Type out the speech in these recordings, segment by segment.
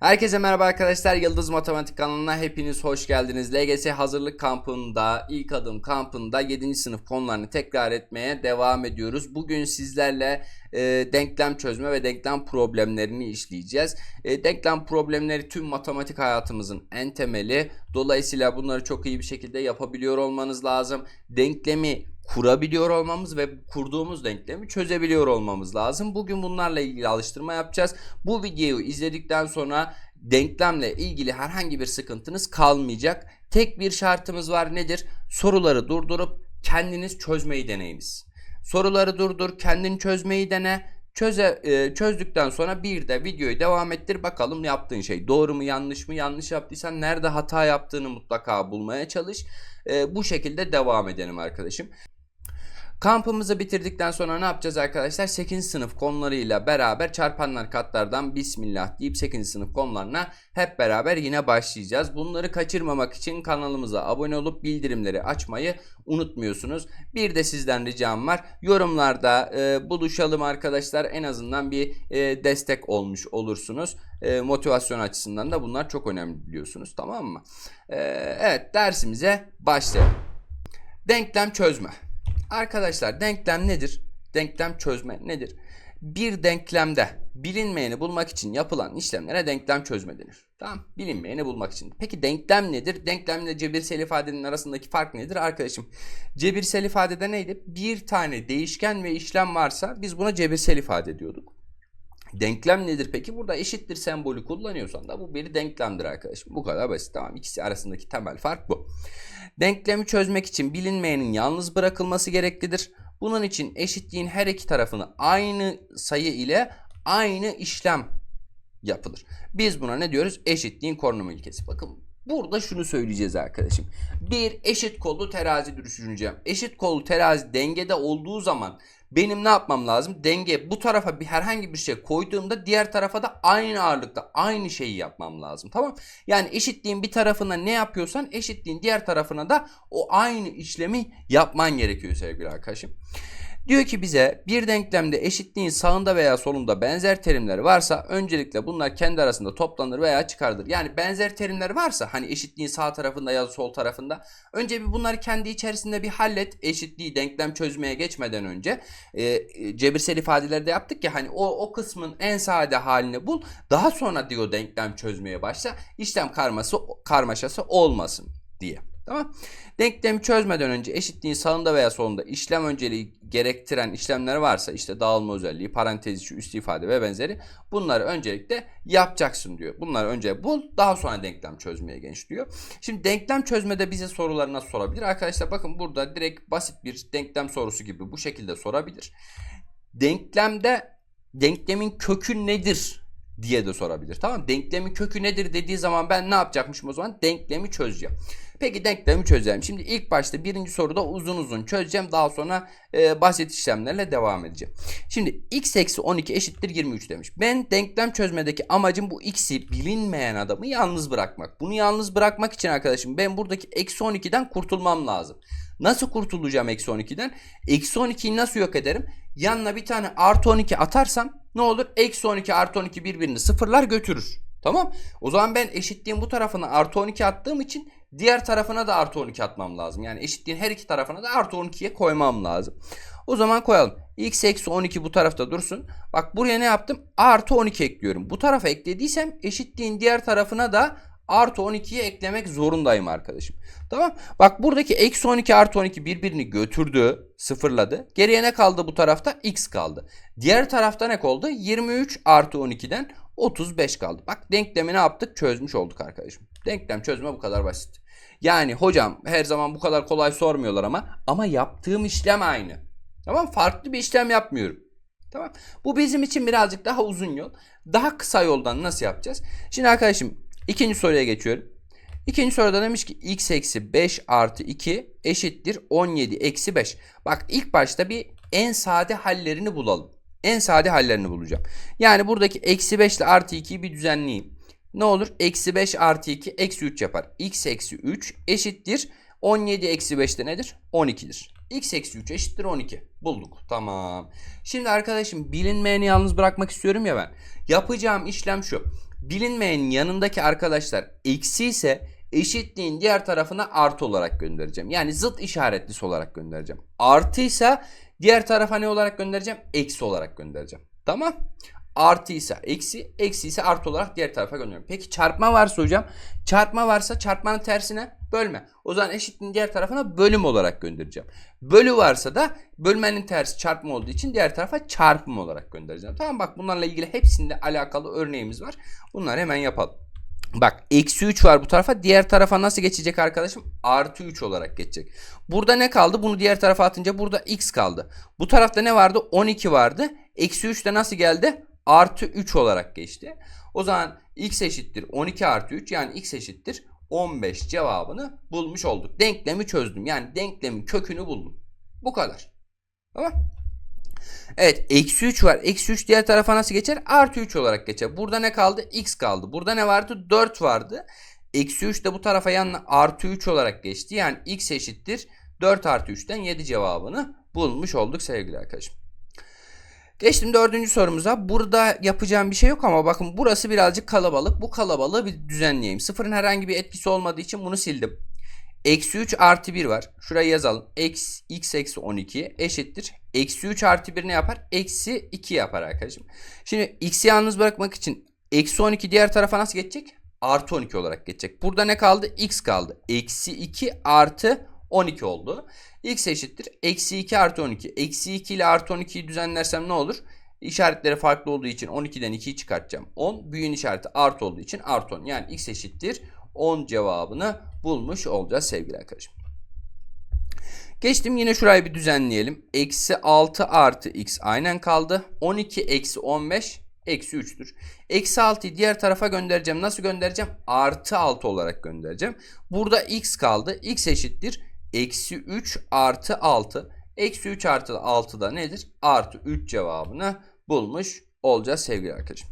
Herkese merhaba arkadaşlar. Yıldız Matematik kanalına hepiniz hoş geldiniz. LGS hazırlık kampında, ilk adım kampında 7. sınıf konularını tekrar etmeye devam ediyoruz. Bugün sizlerle e, denklem çözme ve denklem problemlerini işleyeceğiz. E, denklem problemleri tüm matematik hayatımızın en temeli. Dolayısıyla bunları çok iyi bir şekilde yapabiliyor olmanız lazım. Denklemi kurabiliyor olmamız ve kurduğumuz denklemi çözebiliyor olmamız lazım. Bugün bunlarla ilgili alıştırma yapacağız. Bu videoyu izledikten sonra denklemle ilgili herhangi bir sıkıntınız kalmayacak. Tek bir şartımız var nedir? Soruları durdurup kendiniz çözmeyi deneyiniz. Soruları durdur, kendin çözmeyi dene. Çöze, e, çözdükten sonra bir de videoyu devam ettir bakalım yaptığın şey doğru mu yanlış mı yanlış yaptıysan nerede hata yaptığını mutlaka bulmaya çalış. E, bu şekilde devam edelim arkadaşım. Kampımızı bitirdikten sonra ne yapacağız arkadaşlar? 8. sınıf konularıyla beraber çarpanlar katlardan Bismillah deyip 8. sınıf konularına hep beraber yine başlayacağız. Bunları kaçırmamak için kanalımıza abone olup bildirimleri açmayı unutmuyorsunuz. Bir de sizden ricam var. Yorumlarda e, buluşalım arkadaşlar. En azından bir e, destek olmuş olursunuz. E, motivasyon açısından da bunlar çok önemli biliyorsunuz. Tamam mı? E, evet dersimize başlayalım. Denklem çözme. Arkadaşlar denklem nedir? Denklem çözme nedir? Bir denklemde bilinmeyeni bulmak için yapılan işlemlere denklem çözme denir. Tamam? Bilinmeyeni bulmak için. Peki denklem nedir? Denklemle cebirsel ifadenin arasındaki fark nedir arkadaşım? Cebirsel ifadede neydi? Bir tane değişken ve işlem varsa biz buna cebirsel ifade diyorduk. Denklem nedir peki? Burada eşittir sembolü kullanıyorsan da bu bir denklemdir arkadaşım. Bu kadar basit. Tamam. İkisi arasındaki temel fark bu. Denklemi çözmek için bilinmeyenin yalnız bırakılması gereklidir. Bunun için eşitliğin her iki tarafını aynı sayı ile aynı işlem yapılır. Biz buna ne diyoruz? Eşitliğin korunumu ilkesi. Bakın burada şunu söyleyeceğiz arkadaşım. Bir eşit kollu terazi düşüneceğim. Eşit kollu terazi dengede olduğu zaman benim ne yapmam lazım? Denge bu tarafa bir herhangi bir şey koyduğumda diğer tarafa da aynı ağırlıkta aynı şeyi yapmam lazım. Tamam? Yani eşitliğin bir tarafına ne yapıyorsan eşitliğin diğer tarafına da o aynı işlemi yapman gerekiyor sevgili arkadaşım. Diyor ki bize bir denklemde eşitliğin sağında veya solunda benzer terimler varsa öncelikle bunlar kendi arasında toplanır veya çıkarılır. Yani benzer terimler varsa hani eşitliğin sağ tarafında ya da sol tarafında önce bir bunları kendi içerisinde bir hallet. Eşitliği denklem çözmeye geçmeden önce e, cebirsel ifadelerde yaptık ya hani o, o kısmın en sade halini bul. Daha sonra diyor denklem çözmeye başla. İşlem karması karmaşası olmasın diye. Tamam. Denklemi çözmeden önce eşitliğin sağında veya solunda işlem önceliği gerektiren işlemler varsa işte dağılma özelliği, parantez içi, üst ifade ve benzeri bunları öncelikle yapacaksın diyor. Bunları önce bul daha sonra denklem çözmeye geç diyor. Şimdi denklem çözmede bize soruları nasıl sorabilir? Arkadaşlar bakın burada direkt basit bir denklem sorusu gibi bu şekilde sorabilir. Denklemde denklemin kökü nedir diye de sorabilir. Tamam Denklemin kökü nedir dediği zaman ben ne yapacakmışım o zaman? Denklemi çözeceğim. Peki denklemi çözelim. Şimdi ilk başta birinci soruda uzun uzun çözeceğim. Daha sonra e, basit işlemlerle devam edeceğim. Şimdi x eksi 12 eşittir 23 demiş. Ben denklem çözmedeki amacım bu x'i bilinmeyen adamı yalnız bırakmak. Bunu yalnız bırakmak için arkadaşım ben buradaki eksi 12'den kurtulmam lazım. Nasıl kurtulacağım eksi 12'den? Eksi 12'yi nasıl yok ederim? Yanına bir tane artı 12 atarsam ne olur? Eksi 12 artı 12 birbirini sıfırlar götürür. Tamam. O zaman ben eşitliğin bu tarafına artı 12 attığım için diğer tarafına da artı 12 atmam lazım. Yani eşitliğin her iki tarafına da artı 12'ye koymam lazım. O zaman koyalım. x eksi 12 bu tarafta dursun. Bak buraya ne yaptım? Artı 12 ekliyorum. Bu tarafa eklediysem eşitliğin diğer tarafına da artı 12'yi eklemek zorundayım arkadaşım. Tamam. Bak buradaki eksi 12 artı 12 birbirini götürdü. Sıfırladı. Geriye ne kaldı bu tarafta? X kaldı. Diğer tarafta ne oldu? 23 artı 12'den 35 kaldı. Bak denklemi ne yaptık? Çözmüş olduk arkadaşım. Denklem çözme bu kadar basit. Yani hocam her zaman bu kadar kolay sormuyorlar ama ama yaptığım işlem aynı. Tamam farklı bir işlem yapmıyorum. Tamam. Bu bizim için birazcık daha uzun yol. Daha kısa yoldan nasıl yapacağız? Şimdi arkadaşım ikinci soruya geçiyorum. İkinci soruda demiş ki x eksi 5 artı 2 eşittir 17 eksi 5. Bak ilk başta bir en sade hallerini bulalım. En sade hallerini bulacağım. Yani buradaki eksi 5 ile artı 2'yi bir düzenleyeyim. Ne olur? Eksi 5 artı 2 eksi 3 yapar. x eksi 3 eşittir. 17 eksi 5 de nedir? 12'dir. x eksi 3 eşittir 12. Bulduk. Tamam. Şimdi arkadaşım bilinmeyeni yalnız bırakmak istiyorum ya ben. Yapacağım işlem şu. Bilinmeyenin yanındaki arkadaşlar eksi ise eşitliğin diğer tarafına artı olarak göndereceğim. Yani zıt işaretlisi olarak göndereceğim. Artıysa diğer tarafa ne olarak göndereceğim? Eksi olarak göndereceğim. Tamam. Artıysa eksi, eksi ise artı olarak diğer tarafa gönderiyorum. Peki çarpma varsa hocam? Çarpma varsa çarpmanın tersine bölme. O zaman eşitliğin diğer tarafına bölüm olarak göndereceğim. Bölü varsa da bölmenin tersi çarpma olduğu için diğer tarafa çarpım olarak göndereceğim. Tamam bak bunlarla ilgili hepsinde alakalı örneğimiz var. Bunları hemen yapalım. Bak eksi 3 var bu tarafa. Diğer tarafa nasıl geçecek arkadaşım? Artı 3 olarak geçecek. Burada ne kaldı? Bunu diğer tarafa atınca burada x kaldı. Bu tarafta ne vardı? 12 vardı. Eksi 3 de nasıl geldi? Artı 3 olarak geçti. O zaman x eşittir 12 artı 3 yani x eşittir 15 cevabını bulmuş olduk. Denklemi çözdüm. Yani denklemin kökünü buldum. Bu kadar. Tamam. Evet eksi 3 var. Eksi 3 diğer tarafa nasıl geçer? Artı 3 olarak geçer. Burada ne kaldı? X kaldı. Burada ne vardı? 4 vardı. Eksi 3 de bu tarafa yanına artı 3 olarak geçti. Yani x eşittir 4 artı 3'ten 7 cevabını bulmuş olduk sevgili arkadaşım. Geçtim dördüncü sorumuza. Burada yapacağım bir şey yok ama bakın burası birazcık kalabalık. Bu kalabalığı bir düzenleyeyim. Sıfırın herhangi bir etkisi olmadığı için bunu sildim. Eksi 3 artı 1 var. Şurayı yazalım. X, x eksi 12 eşittir. Eksi 3 artı 1 ne yapar? Eksi 2 yapar arkadaşım. Şimdi x'i yalnız bırakmak için eksi 12 diğer tarafa nasıl geçecek? Artı 12 olarak geçecek. Burada ne kaldı? x kaldı. Eksi 2 artı 12 oldu. x eşittir. Eksi 2 artı 12. Eksi 2 ile artı 12'yi düzenlersem ne olur? İşaretleri farklı olduğu için 12'den 2'yi çıkartacağım. 10. Büyüğün işareti artı olduğu için artı 10. Yani x eşittir 10 cevabını bulmuş olacağız sevgili arkadaşım. Geçtim yine şurayı bir düzenleyelim. Eksi 6 artı x aynen kaldı. 12 eksi 15 eksi 3'tür. Eksi 6'yı diğer tarafa göndereceğim. Nasıl göndereceğim? Artı 6 olarak göndereceğim. Burada x kaldı. x eşittir. Eksi 3 artı 6. Eksi 3 artı 6 da nedir? Artı 3 cevabını bulmuş olacağız sevgili arkadaşım.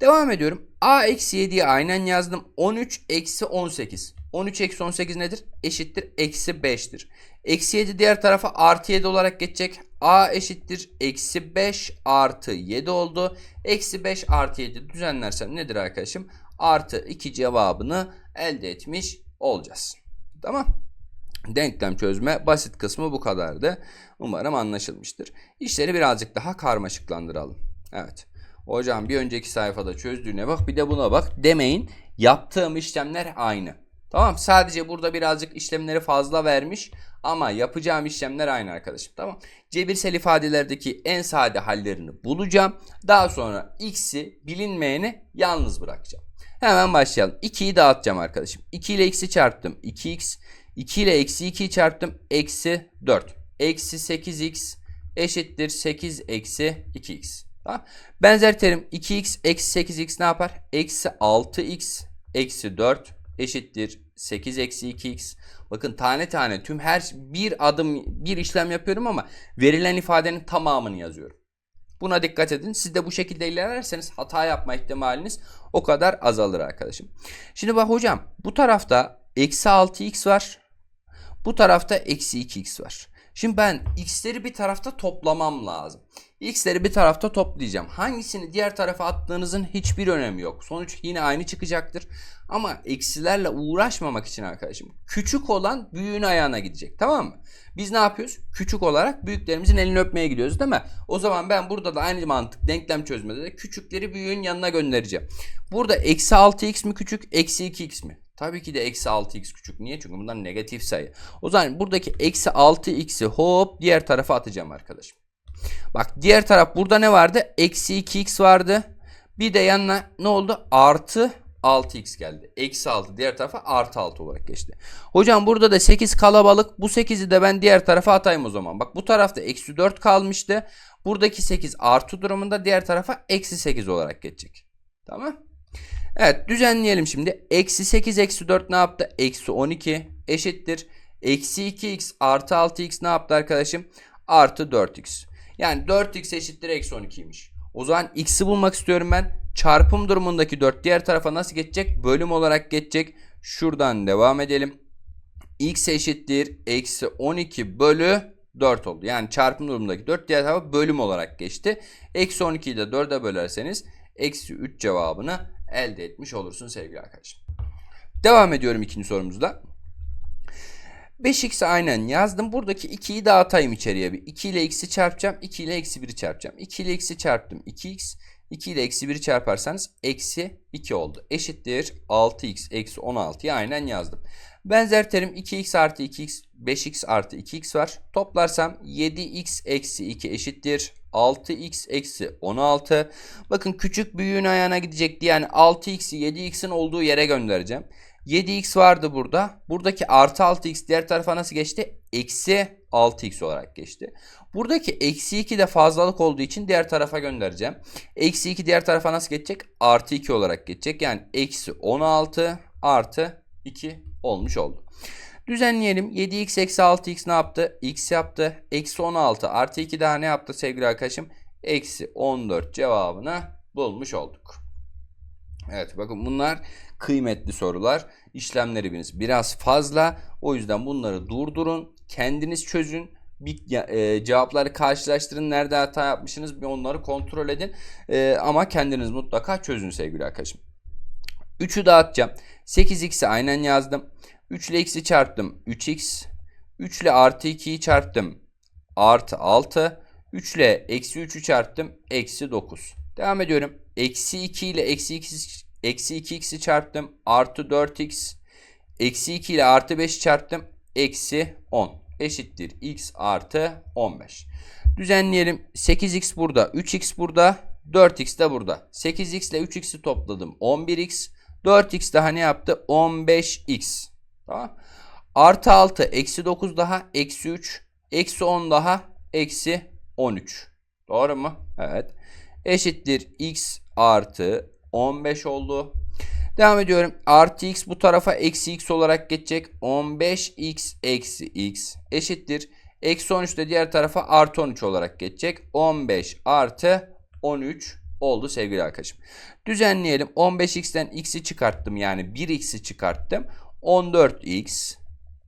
Devam ediyorum. A eksi 7'yi aynen yazdım. 13 eksi 18. 13 eksi 18 nedir? Eşittir. Eksi 5'tir. Eksi 7 diğer tarafa artı 7 olarak geçecek. A eşittir. Eksi 5 artı 7 oldu. Eksi 5 artı 7 düzenlersem nedir arkadaşım? Artı 2 cevabını elde etmiş olacağız. Tamam. Denklem çözme basit kısmı bu kadardı. Umarım anlaşılmıştır. İşleri birazcık daha karmaşıklandıralım. Evet. Hocam bir önceki sayfada çözdüğüne bak bir de buna bak demeyin. Yaptığım işlemler aynı. Tamam sadece burada birazcık işlemleri fazla vermiş ama yapacağım işlemler aynı arkadaşım. Tamam. Cebirsel ifadelerdeki en sade hallerini bulacağım. Daha sonra x'i bilinmeyeni yalnız bırakacağım. Hemen başlayalım. 2'yi dağıtacağım arkadaşım. 2 ile x'i çarptım. 2x. 2 ile eksi 2'yi çarptım. Eksi 4. Eksi 8x eşittir 8 eksi 2x. Tamam. Benzer terim 2x eksi 8x ne yapar? Eksi 6x eksi 4 eşittir 8 eksi 2x. Bakın tane tane tüm her bir adım bir işlem yapıyorum ama verilen ifadenin tamamını yazıyorum. Buna dikkat edin. Siz de bu şekilde ilerlerseniz hata yapma ihtimaliniz o kadar azalır arkadaşım. Şimdi bak hocam bu tarafta eksi 6x var. Bu tarafta eksi 2x var. Şimdi ben x'leri bir tarafta toplamam lazım. X'leri bir tarafta toplayacağım. Hangisini diğer tarafa attığınızın hiçbir önemi yok. Sonuç yine aynı çıkacaktır. Ama eksilerle uğraşmamak için arkadaşım küçük olan büyüğün ayağına gidecek. Tamam mı? Biz ne yapıyoruz? Küçük olarak büyüklerimizin elini öpmeye gidiyoruz değil mi? O zaman ben burada da aynı mantık denklem çözmede de küçükleri büyüğün yanına göndereceğim. Burada eksi 6x mi küçük eksi 2x mi? Tabii ki de eksi 6x küçük. Niye? Çünkü bunlar negatif sayı. O zaman buradaki eksi 6x'i hop diğer tarafa atacağım arkadaşım. Bak diğer taraf burada ne vardı? Eksi 2x vardı. Bir de yanına ne oldu? Artı 6x geldi. Eksi 6 diğer tarafa artı 6 olarak geçti. Hocam burada da 8 kalabalık. Bu 8'i de ben diğer tarafa atayım o zaman. Bak bu tarafta eksi 4 kalmıştı. Buradaki 8 artı durumunda diğer tarafa eksi 8 olarak geçecek. Tamam. Evet düzenleyelim şimdi. Eksi 8 eksi 4 ne yaptı? Eksi 12 eşittir. Eksi 2x artı 6x ne yaptı arkadaşım? Artı 4x. Yani 4x eşittir eksi 12'ymiş. O zaman x'i bulmak istiyorum ben. Çarpım durumundaki 4 diğer tarafa nasıl geçecek? Bölüm olarak geçecek. Şuradan devam edelim. x eşittir eksi 12 bölü 4 oldu. Yani çarpım durumundaki 4 diğer tarafa bölüm olarak geçti. Eksi 12'yi de 4'e bölerseniz eksi 3 cevabını elde etmiş olursun sevgili arkadaşım. Devam ediyorum ikinci sorumuzda. 5x'i aynen yazdım. Buradaki 2'yi dağıtayım içeriye bir. 2 ile x'i çarpacağım. 2 ile eksi 1'i çarpacağım. 2 ile x'i çarptım. 2x. 2 ile eksi 1'i çarparsanız eksi 2 oldu. Eşittir 6x eksi 16'yı aynen yazdım. Benzer terim 2x artı 2x 5x artı 2x var. Toplarsam 7x eksi 2 eşittir 6x eksi 16. Bakın küçük büyüğün ayağına gidecekti. Yani 6x'i 7x'in olduğu yere göndereceğim. 7x vardı burada. Buradaki artı 6x diğer tarafa nasıl geçti? Eksi 6x olarak geçti. Buradaki eksi 2 de fazlalık olduğu için diğer tarafa göndereceğim. Eksi 2 diğer tarafa nasıl geçecek? Artı 2 olarak geçecek. Yani eksi 16 artı 2 olmuş oldu. Düzenleyelim. 7x eksi 6x ne yaptı? x yaptı. Eksi 16 artı 2 daha ne yaptı sevgili arkadaşım? Eksi 14 cevabını bulmuş olduk. Evet bakın bunlar kıymetli sorular. İşlemleri biriniz biraz fazla. O yüzden bunları durdurun. Kendiniz çözün. Bir, e, cevapları karşılaştırın. Nerede hata yapmışsınız bir onları kontrol edin. E, ama kendiniz mutlaka çözün sevgili arkadaşım. 3'ü dağıtacağım. 8x'i aynen yazdım. 3 ile x'i çarptım. 3x. 3 ile artı 2'yi çarptım. Artı 6. 3 ile eksi 3'ü çarptım. Eksi 9. Devam ediyorum. Eksi 2 ile eksi 2, eksi 2x'i çarptım. Artı 4x. Eksi 2 ile artı 5'i çarptım. Eksi 10. Eşittir x artı 15. Düzenleyelim. 8x burada. 3x burada. 4x de burada. 8x ile 3x'i topladım. 11x. 4x daha ne yaptı? 15x. Tamam. Artı 6. Eksi 9 daha. Eksi 3. Eksi 10 daha. Eksi 13. Doğru mu? Evet. Eşittir x artı 15 oldu. Devam ediyorum. Artı x bu tarafa eksi x olarak geçecek. 15x eksi x eşittir. Eksi 13 de diğer tarafa artı 13 olarak geçecek. 15 artı 13 oldu sevgili arkadaşım. Düzenleyelim. 15x'ten x'i çıkarttım. Yani 1x'i çıkarttım. 14x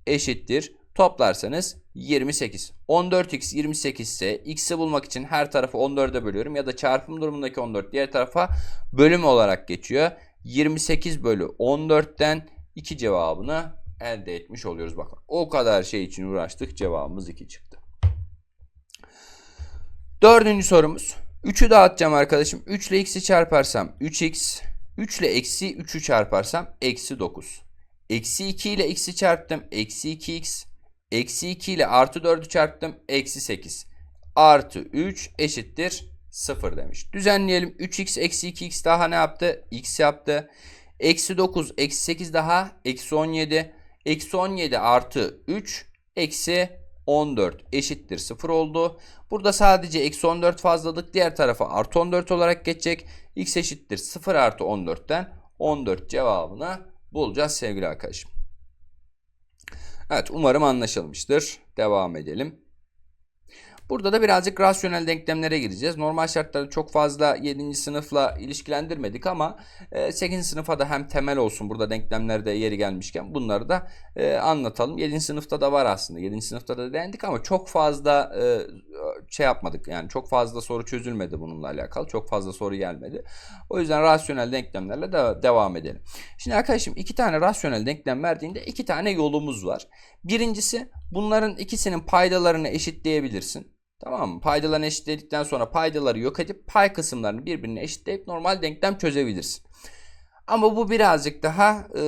eşittir. Toplarsanız 28. 14x 28 ise x'i bulmak için her tarafı 14'e bölüyorum. Ya da çarpım durumundaki 14 diğer tarafa bölüm olarak geçiyor. 28 bölü 14'ten 2 cevabını elde etmiş oluyoruz. Bakın o kadar şey için uğraştık cevabımız 2 çıktı. Dördüncü sorumuz. 3'ü dağıtacağım arkadaşım. 3 ile x'i çarparsam 3x. 3 ile eksi 3'ü çarparsam eksi 9. Eksi 2 ile x'i çarptım. Eksi 2x. Eksi 2 ile artı 4'ü çarptım. Eksi 8. Artı 3 eşittir 0 demiş. Düzenleyelim. 3x eksi 2x daha ne yaptı? x yaptı. Eksi 9 eksi 8 daha eksi 17. Eksi 17 artı 3 eksi 14 eşittir 0 oldu. Burada sadece eksi 14 fazlalık diğer tarafa artı 14 olarak geçecek. x eşittir 0 artı 14'ten 14 cevabını bulacağız sevgili arkadaşım. Evet umarım anlaşılmıştır. Devam edelim. Burada da birazcık rasyonel denklemlere gireceğiz. Normal şartlarda çok fazla 7. sınıfla ilişkilendirmedik ama 8. E, sınıfa da hem temel olsun burada denklemlerde yeri gelmişken bunları da e, anlatalım. 7. sınıfta da var aslında. 7. sınıfta da değindik ama çok fazla e, şey yapmadık. Yani çok fazla soru çözülmedi bununla alakalı. Çok fazla soru gelmedi. O yüzden rasyonel denklemlerle de devam edelim. Şimdi arkadaşım iki tane rasyonel denklem verdiğinde iki tane yolumuz var. Birincisi bunların ikisinin paydalarını eşitleyebilirsin. Tamam mı? Paydalarını eşitledikten sonra paydaları yok edip pay kısımlarını birbirine eşitleyip normal denklem çözebilirsin. Ama bu birazcık daha e,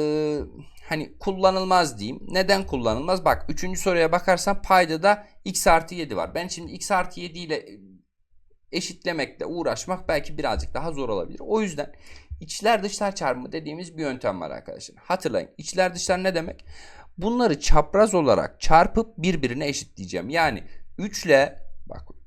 hani kullanılmaz diyeyim. Neden kullanılmaz? Bak üçüncü soruya bakarsan payda da x artı 7 var. Ben şimdi x artı 7 ile eşitlemekle uğraşmak belki birazcık daha zor olabilir. O yüzden içler dışlar çarpımı dediğimiz bir yöntem var arkadaşlar. Hatırlayın içler dışlar ne demek? Bunları çapraz olarak çarpıp birbirine eşitleyeceğim. Yani 3 ile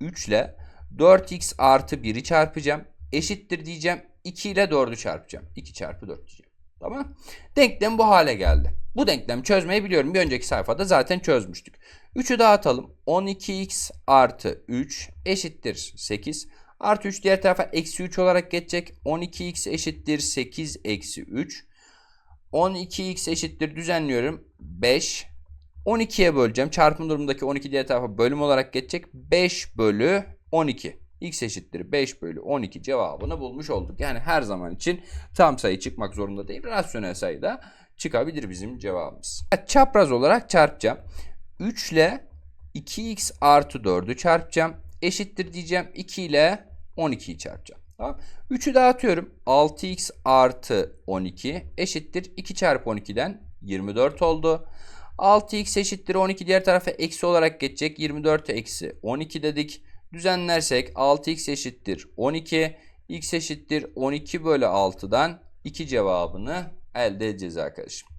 3 ile 4x artı 1'i çarpacağım. Eşittir diyeceğim. 2 ile 4'ü çarpacağım. 2 çarpı 4 diyeceğim. Tamam. Denklem bu hale geldi. Bu denklemi çözmeyi biliyorum. Bir önceki sayfada zaten çözmüştük. 3'ü dağıtalım. 12x artı 3 eşittir 8. Artı 3 diğer tarafa eksi 3 olarak geçecek. 12x eşittir 8 eksi 3. 12x eşittir düzenliyorum. 5 12'ye böleceğim. Çarpım durumundaki 12 diğer tarafa bölüm olarak geçecek. 5 bölü 12. x eşittir 5 bölü 12 cevabını bulmuş olduk. Yani her zaman için tam sayı çıkmak zorunda değil. Rasyonel sayıda çıkabilir bizim cevabımız. Çapraz olarak çarpacağım. 3 ile 2x artı 4'ü çarpacağım. Eşittir diyeceğim. 2 ile 12'yi çarpacağım. Tamam. 3'ü dağıtıyorum. 6x artı 12 eşittir. 2 çarpı 12'den 24 oldu. 6x eşittir 12 diğer tarafa eksi olarak geçecek. 24 eksi 12 dedik. Düzenlersek 6x eşittir 12. x eşittir 12 bölü 6'dan 2 cevabını elde edeceğiz arkadaşım.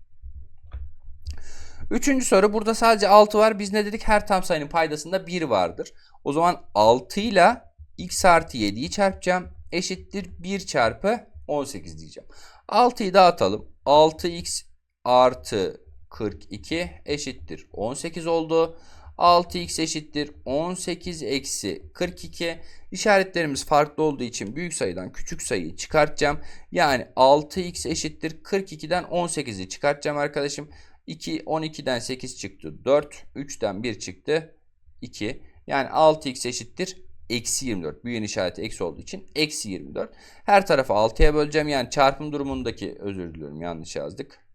Üçüncü soru burada sadece 6 var. Biz ne dedik? Her tam sayının paydasında 1 vardır. O zaman 6 ile x artı 7'yi çarpacağım. Eşittir 1 çarpı 18 diyeceğim. 6'yı dağıtalım. 6x artı 42 eşittir 18 oldu. 6x eşittir 18 eksi 42. İşaretlerimiz farklı olduğu için büyük sayıdan küçük sayıyı çıkartacağım. Yani 6x eşittir 42'den 18'i çıkartacağım arkadaşım. 2, 12'den 8 çıktı 4. 3'ten 1 çıktı 2. Yani 6x eşittir eksi 24. Büyüğün işareti eksi olduğu için eksi 24. Her tarafı 6'ya böleceğim. Yani çarpım durumundaki özür diliyorum yanlış yazdık.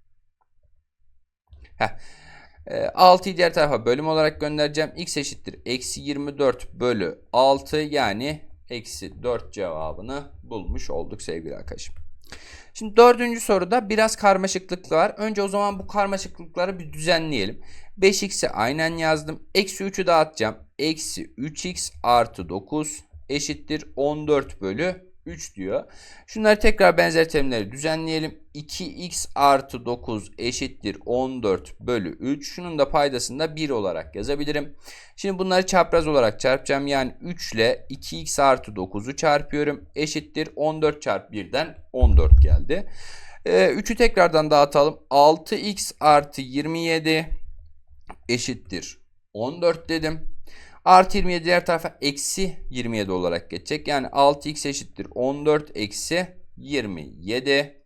Heh. 6'yı diğer tarafa bölüm olarak göndereceğim. x eşittir eksi 24 bölü 6 yani eksi 4 cevabını bulmuş olduk sevgili arkadaşım. Şimdi dördüncü soruda biraz karmaşıklık var. Önce o zaman bu karmaşıklıkları bir düzenleyelim. 5x'i aynen yazdım. Eksi 3'ü dağıtacağım. Eksi 3x artı 9 eşittir 14 bölü 3 diyor. Şunları tekrar benzer terimleri düzenleyelim. 2x artı 9 eşittir 14 bölü 3. Şunun da paydasını da 1 olarak yazabilirim. Şimdi bunları çapraz olarak çarpacağım. Yani 3 ile 2x artı 9'u çarpıyorum. Eşittir 14 çarpı 1'den 14 geldi. Ee, 3'ü tekrardan dağıtalım. 6x artı 27 eşittir 14 dedim. Artı 27 diğer tarafa eksi 27 olarak geçecek. Yani 6x eşittir 14 eksi 27.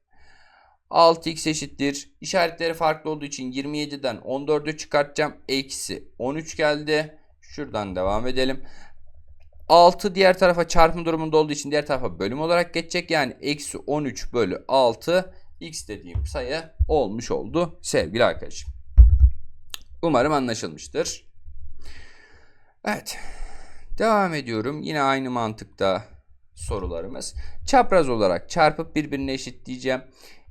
6x eşittir. İşaretleri farklı olduğu için 27'den 14'ü çıkartacağım. Eksi 13 geldi. Şuradan devam edelim. 6 diğer tarafa çarpım durumunda olduğu için diğer tarafa bölüm olarak geçecek. Yani eksi 13 bölü 6 x dediğim sayı olmuş oldu sevgili arkadaşım. Umarım anlaşılmıştır. Evet. Devam ediyorum. Yine aynı mantıkta sorularımız. Çapraz olarak çarpıp birbirine eşitleyeceğim.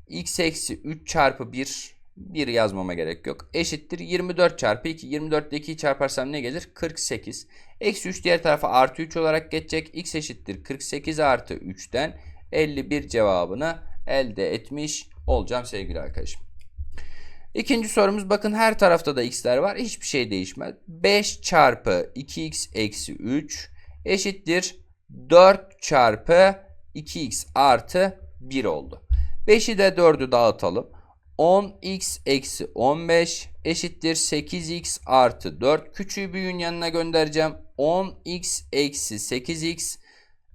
x eksi 3 çarpı 1 1 yazmama gerek yok. Eşittir 24 çarpı 2. 24 ile 2'yi çarparsam ne gelir? 48. Eksi 3 diğer tarafa artı 3 olarak geçecek. x eşittir 48 artı 3'ten 51 cevabını elde etmiş olacağım sevgili arkadaşım. İkinci sorumuz bakın her tarafta da x'ler var. Hiçbir şey değişmez. 5 çarpı 2x eksi 3 eşittir 4 çarpı 2x artı 1 oldu. 5'i de 4'ü dağıtalım. 10x eksi 15 eşittir 8x artı 4. Küçüğü büyüğün yanına göndereceğim. 10x eksi 8x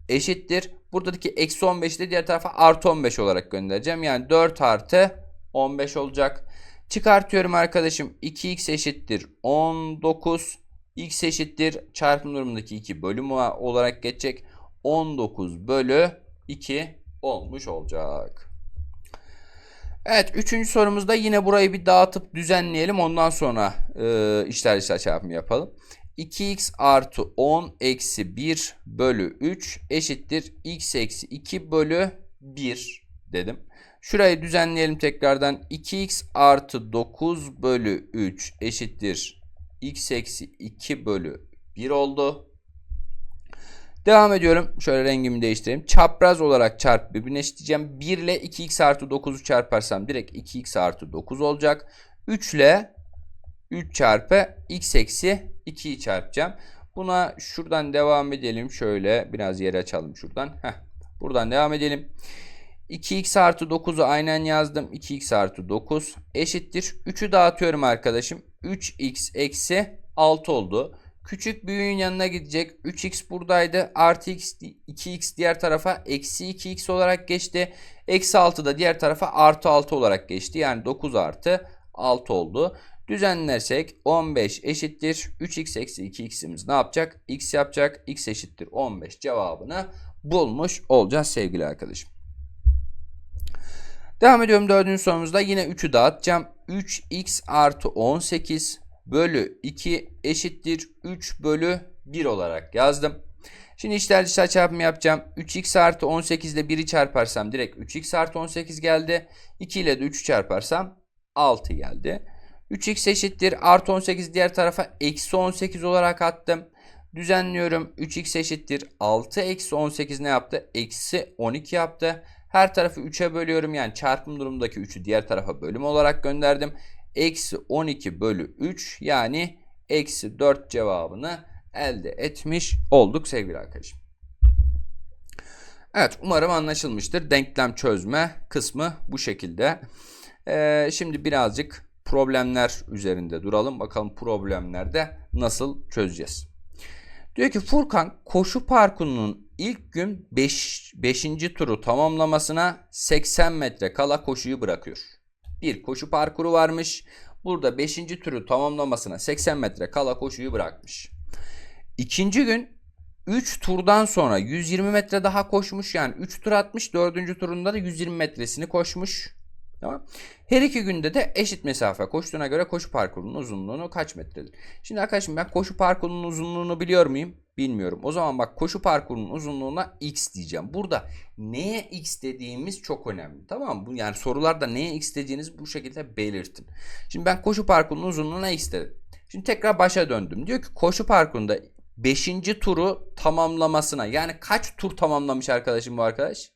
eşittir. Buradaki eksi 15'i de diğer tarafa artı 15 olarak göndereceğim. Yani 4 artı 15 olacak. Çıkartıyorum arkadaşım. 2x eşittir 19. x eşittir çarpım durumundaki 2 bölüm olarak geçecek. 19 bölü 2 olmuş olacak. Evet üçüncü sorumuzda yine burayı bir dağıtıp düzenleyelim. Ondan sonra e, işler işler çarpımı yapalım. 2x artı 10 eksi 1 bölü 3 eşittir x eksi 2 bölü 1 dedim. Şurayı düzenleyelim tekrardan. 2x artı 9 bölü 3 eşittir. x eksi 2 bölü 1 oldu. Devam ediyorum. Şöyle rengimi değiştireyim. Çapraz olarak çarp birbirine eşitleyeceğim. 1 ile 2x artı 9'u çarparsam direkt 2x artı 9 olacak. 3 ile 3 çarpı x eksi 2'yi çarpacağım. Buna şuradan devam edelim. Şöyle biraz yer açalım şuradan. Heh. Buradan devam edelim. 2x artı 9'u aynen yazdım. 2x artı 9 eşittir. 3'ü dağıtıyorum arkadaşım. 3x eksi 6 oldu. Küçük büyüğün yanına gidecek. 3x buradaydı. Artı x 2x diğer tarafa eksi 2x olarak geçti. Eksi 6 da diğer tarafa artı 6 olarak geçti. Yani 9 artı 6 oldu. Düzenlersek 15 eşittir 3x eksi 2x'imiz ne yapacak? x yapacak. x eşittir 15 cevabını bulmuş olacağız sevgili arkadaşım. Devam ediyorum dördüncü sorumuzda yine 3'ü dağıtacağım. 3x artı 18 bölü 2 eşittir 3 bölü 1 olarak yazdım. Şimdi içler dışlar çarpımı yapacağım. 3x artı 18 ile 1'i çarparsam direkt 3x artı 18 geldi. 2 ile de 3'ü çarparsam 6 geldi. 3x eşittir artı 18 diğer tarafa eksi 18 olarak attım. Düzenliyorum. 3x eşittir 6 eksi 18 ne yaptı? Eksi 12 yaptı. Her tarafı 3'e bölüyorum. Yani çarpım durumundaki 3'ü diğer tarafa bölüm olarak gönderdim. Eksi 12 bölü 3 yani eksi 4 cevabını elde etmiş olduk sevgili arkadaşım. Evet umarım anlaşılmıştır. Denklem çözme kısmı bu şekilde. Ee, şimdi birazcık problemler üzerinde duralım. Bakalım problemlerde nasıl çözeceğiz. Diyor ki Furkan koşu parkurunun ilk gün 5. Beş, turu tamamlamasına 80 metre kala koşuyu bırakıyor. Bir koşu parkuru varmış. Burada 5. turu tamamlamasına 80 metre kala koşuyu bırakmış. İkinci gün 3 turdan sonra 120 metre daha koşmuş. Yani 3 tur atmış. 4. turunda da 120 metresini koşmuş. Tamam. Her iki günde de eşit mesafe koştuğuna göre koşu parkurunun uzunluğunu kaç metredir? Şimdi arkadaşım ben koşu parkurunun uzunluğunu biliyor muyum? Bilmiyorum. O zaman bak koşu parkurunun uzunluğuna x diyeceğim. Burada neye x dediğimiz çok önemli. Tamam mı? Yani sorularda neye x dediğiniz bu şekilde belirtin. Şimdi ben koşu parkurunun uzunluğuna x dedim. Şimdi tekrar başa döndüm. Diyor ki koşu parkurunda 5. turu tamamlamasına yani kaç tur tamamlamış arkadaşım bu arkadaş?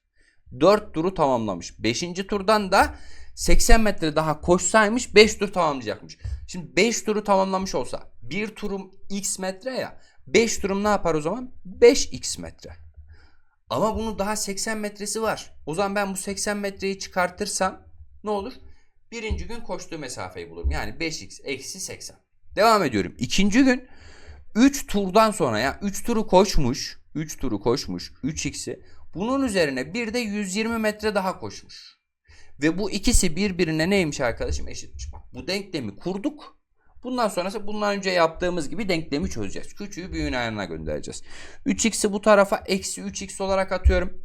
4 turu tamamlamış. 5. turdan da 80 metre daha koşsaymış 5 tur tamamlayacakmış. Şimdi 5 turu tamamlamış olsa 1 turum x metre ya 5 turum ne yapar o zaman? 5x metre. Ama bunun daha 80 metresi var. O zaman ben bu 80 metreyi çıkartırsam ne olur? Birinci gün koştuğu mesafeyi bulurum. Yani 5x eksi 80. Devam ediyorum. İkinci gün 3 turdan sonra ya 3 turu koşmuş. 3 turu koşmuş. 3x'i. Bunun üzerine bir de 120 metre daha koşmuş. Ve bu ikisi birbirine neymiş arkadaşım? Eşitmiş. Bak bu denklemi kurduk. Bundan sonrası bundan önce yaptığımız gibi denklemi çözeceğiz. Küçüğü büyüğün ayarına göndereceğiz. 3x'i bu tarafa eksi 3x olarak atıyorum.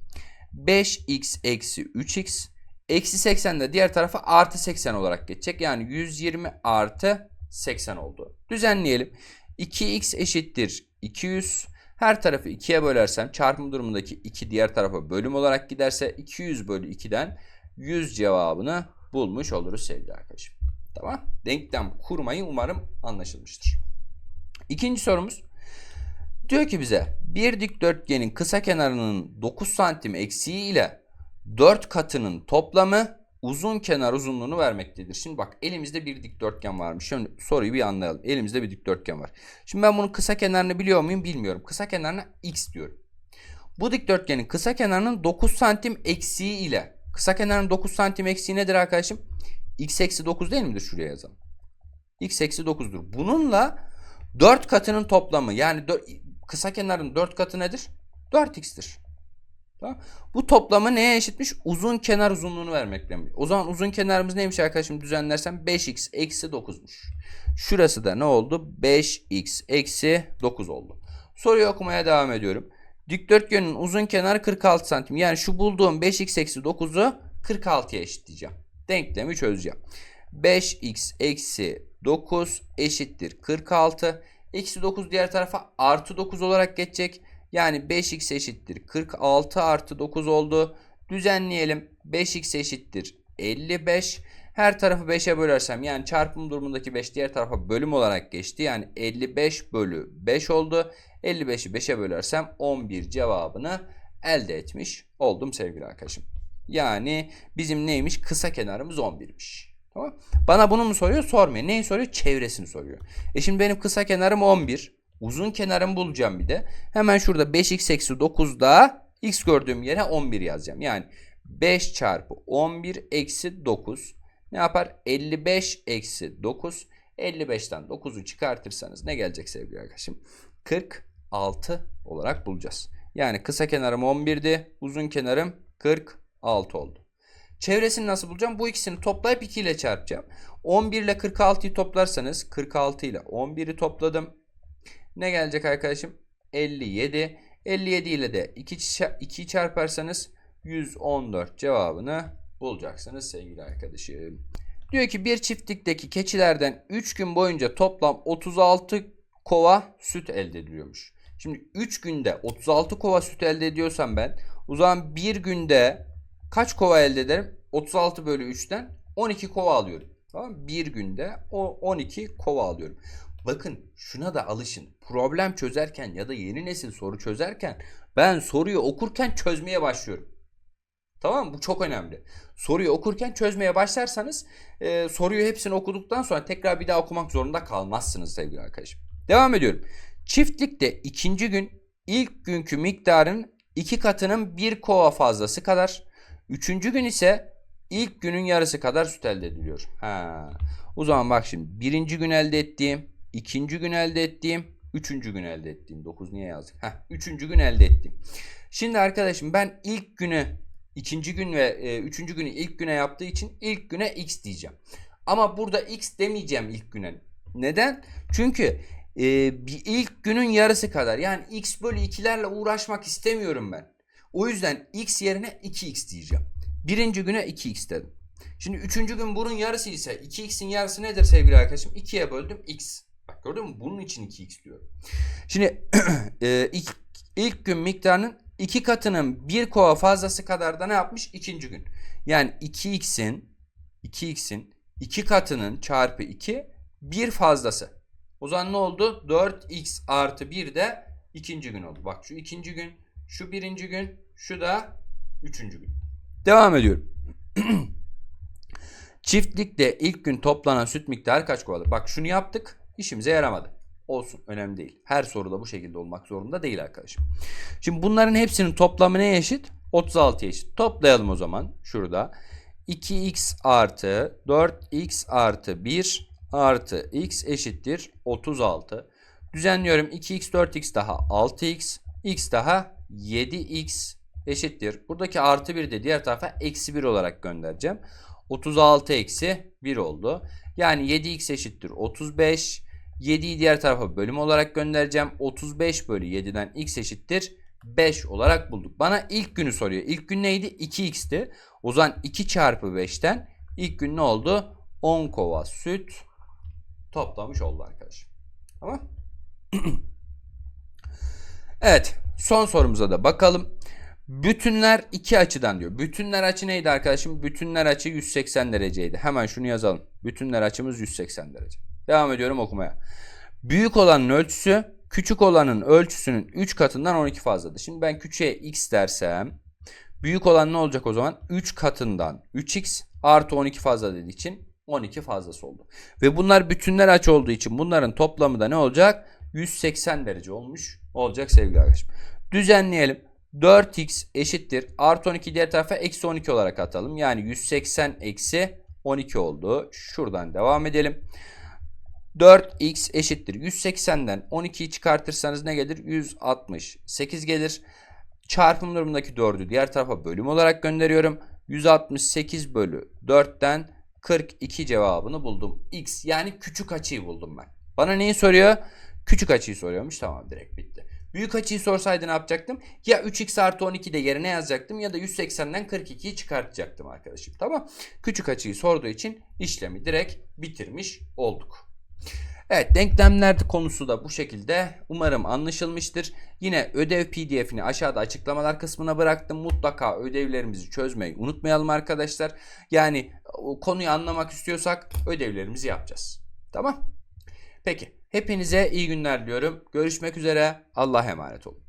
5x eksi 3x. Eksi 80 de diğer tarafa artı 80 olarak geçecek. Yani 120 artı 80 oldu. Düzenleyelim. 2x eşittir 200. Her tarafı 2'ye bölersem çarpım durumundaki 2 diğer tarafa bölüm olarak giderse 200 bölü 2'den 100 cevabını bulmuş oluruz sevgili arkadaşım. Tamam. Denklem kurmayı umarım anlaşılmıştır. İkinci sorumuz. Diyor ki bize bir dikdörtgenin kısa kenarının 9 santim eksiği ile 4 katının toplamı uzun kenar uzunluğunu vermektedir. Şimdi bak elimizde bir dikdörtgen varmış. Şimdi soruyu bir anlayalım. Elimizde bir dikdörtgen var. Şimdi ben bunun kısa kenarını biliyor muyum bilmiyorum. Kısa kenarına x diyorum. Bu dikdörtgenin kısa kenarının 9 santim eksiği ile kısa kenarın 9 santim eksiği nedir arkadaşım? x eksi 9 değil midir? Şuraya yazalım. x eksi 9'dur. Bununla 4 katının toplamı yani 4, kısa kenarın 4 katı nedir? 4x'tir. Bu toplamı neye eşitmiş? Uzun kenar uzunluğunu vermekle. O zaman uzun kenarımız neymiş arkadaşım düzenlersem 5x eksi 9'muş. Şurası da ne oldu? 5x eksi 9 oldu. Soruyu okumaya devam ediyorum. Dikdörtgenin uzun kenarı 46 santim. Yani şu bulduğum 5x eksi 9'u 46'ya eşitleyeceğim. Denklemi çözeceğim. 5x eksi 9 eşittir 46. Eksi 9 diğer tarafa artı 9 olarak geçecek. Yani 5x eşittir 46 artı 9 oldu. Düzenleyelim. 5x eşittir 55. Her tarafı 5'e bölersem yani çarpım durumundaki 5 diğer tarafa bölüm olarak geçti. Yani 55 bölü 5 oldu. 55'i 5'e bölersem 11 cevabını elde etmiş oldum sevgili arkadaşım. Yani bizim neymiş? Kısa kenarımız 11'miş. Tamam. Bana bunu mu soruyor? Sormuyor. Neyi soruyor? Çevresini soruyor. E şimdi benim kısa kenarım 11. Uzun kenarımı bulacağım bir de. Hemen şurada 5x eksi 9'da x gördüğüm yere 11 yazacağım. Yani 5 çarpı 11 eksi 9 ne yapar? 55 eksi 9. 55'ten 9'u çıkartırsanız ne gelecek sevgili arkadaşım? 46 olarak bulacağız. Yani kısa kenarım 11'di. Uzun kenarım 46 oldu. Çevresini nasıl bulacağım? Bu ikisini toplayıp 2 ile çarpacağım. 11 ile 46'yı toplarsanız 46 ile 11'i topladım. Ne gelecek arkadaşım? 57. 57 ile de 2 2'yi çarparsanız 114 cevabını bulacaksınız sevgili arkadaşım. Diyor ki bir çiftlikteki keçilerden 3 gün boyunca toplam 36 kova süt elde ediliyormuş. Şimdi 3 günde 36 kova süt elde ediyorsam ben o zaman bir günde kaç kova elde ederim? 36 bölü 3'ten 12 kova alıyorum. Tamam? Bir günde o 12 kova alıyorum. Bakın şuna da alışın. Problem çözerken ya da yeni nesil soru çözerken ben soruyu okurken çözmeye başlıyorum. Tamam mı? Bu çok önemli. Soruyu okurken çözmeye başlarsanız e, soruyu hepsini okuduktan sonra tekrar bir daha okumak zorunda kalmazsınız sevgili arkadaşım. Devam ediyorum. Çiftlikte ikinci gün ilk günkü miktarın iki katının bir kova fazlası kadar. Üçüncü gün ise ilk günün yarısı kadar süt elde ediliyor. Ha. O zaman bak şimdi birinci gün elde ettiğim, ikinci gün elde ettiğim, üçüncü gün elde ettiğim. 9 niye yazdık? Heh, üçüncü gün elde ettiğim. Şimdi arkadaşım ben ilk günü ikinci gün ve e, üçüncü günü ilk güne yaptığı için ilk güne x diyeceğim. Ama burada x demeyeceğim ilk güne. Neden? Çünkü e, bir ilk günün yarısı kadar yani x bölü 2'lerle uğraşmak istemiyorum ben. O yüzden x yerine 2x diyeceğim. Birinci güne 2x dedim. Şimdi üçüncü gün bunun yarısı ise 2x'in yarısı nedir sevgili arkadaşım? 2'ye böldüm x. Bak gördün mü? Bunun için 2x diyorum. Şimdi e, ilk, ilk gün miktarının iki katının bir kova fazlası kadar da ne yapmış? İkinci gün. Yani 2x'in 2x'in iki katının çarpı 2 bir fazlası. O zaman ne oldu? 4x artı 1 de ikinci gün oldu. Bak şu ikinci gün, şu birinci gün, şu da üçüncü gün. Devam ediyorum. Çiftlikte ilk gün toplanan süt miktarı kaç kovadır? Bak şunu yaptık. İşimize yaramadı. Olsun önemli değil. Her soruda bu şekilde olmak zorunda değil arkadaşım. Şimdi bunların hepsinin toplamı neye eşit? 36'ya eşit. Toplayalım o zaman şurada. 2x artı 4x artı 1 artı x eşittir 36. Düzenliyorum 2x 4x daha 6x x daha 7x eşittir. Buradaki artı 1 de diğer tarafa eksi 1 olarak göndereceğim. 36 eksi 1 oldu. Yani 7x eşittir 35. 7'yi diğer tarafa bölüm olarak göndereceğim. 35 bölü 7'den x eşittir 5 olarak bulduk. Bana ilk günü soruyor. İlk gün neydi? 2x'ti. O zaman 2 çarpı 5'ten ilk gün ne oldu? 10 kova süt toplamış oldu arkadaşım. Tamam. evet. Son sorumuza da bakalım. Bütünler iki açıdan diyor. Bütünler açı neydi arkadaşım? Bütünler açı 180 dereceydi. Hemen şunu yazalım. Bütünler açımız 180 derece. Devam ediyorum okumaya. Büyük olanın ölçüsü küçük olanın ölçüsünün 3 katından 12 fazladır. Şimdi ben küçüğe x dersem büyük olan ne olacak o zaman? 3 katından 3x artı 12 fazla dediği için 12 fazlası oldu. Ve bunlar bütünler açı olduğu için bunların toplamı da ne olacak? 180 derece olmuş olacak sevgili arkadaşım. Düzenleyelim. 4x eşittir. Artı 12 diğer tarafa eksi 12 olarak atalım. Yani 180 eksi 12 oldu. Şuradan devam edelim. 4x eşittir. 180'den 12'yi çıkartırsanız ne gelir? 168 gelir. Çarpım durumundaki 4'ü diğer tarafa bölüm olarak gönderiyorum. 168 bölü 4'ten 42 cevabını buldum. X yani küçük açıyı buldum ben. Bana neyi soruyor? Küçük açıyı soruyormuş. Tamam direkt bitti. Büyük açıyı sorsaydı ne yapacaktım? Ya 3x artı 12 de yerine yazacaktım ya da 180'den 42'yi çıkartacaktım arkadaşım. Tamam. Küçük açıyı sorduğu için işlemi direkt bitirmiş olduk. Evet denklemler konusu da bu şekilde. Umarım anlaşılmıştır. Yine ödev pdf'ini aşağıda açıklamalar kısmına bıraktım. Mutlaka ödevlerimizi çözmeyi unutmayalım arkadaşlar. Yani konuyu anlamak istiyorsak ödevlerimizi yapacağız. Tamam. Peki hepinize iyi günler diliyorum. Görüşmek üzere. Allah'a emanet olun.